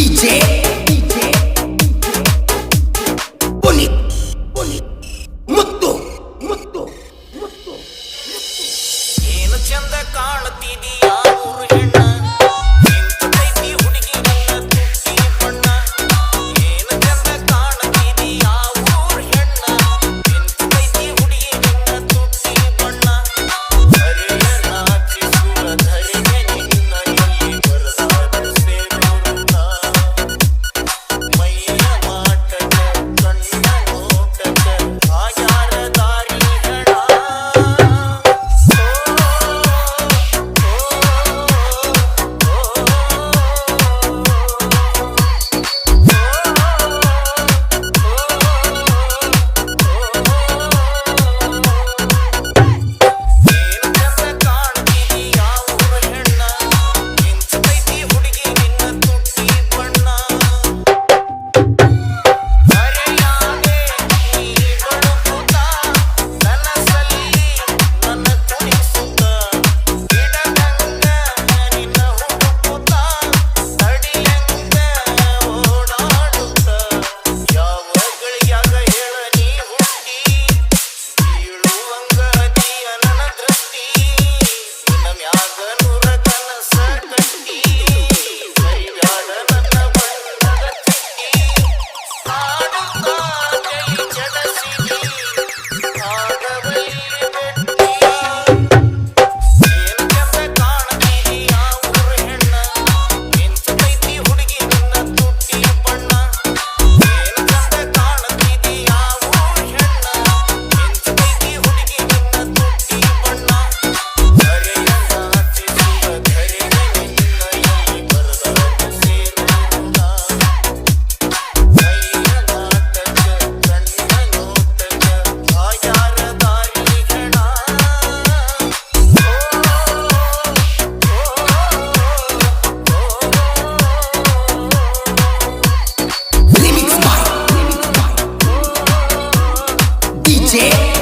DJ Puneeth Puneeth ಮುತ್ತು ಮುತ್ತು ಮುತ್ತು ಏನು ಚಂದ ಕಾಣುತ್ತಿದೆಯಾ ಮೂರು ಹೆಣ್ಣು Yeah.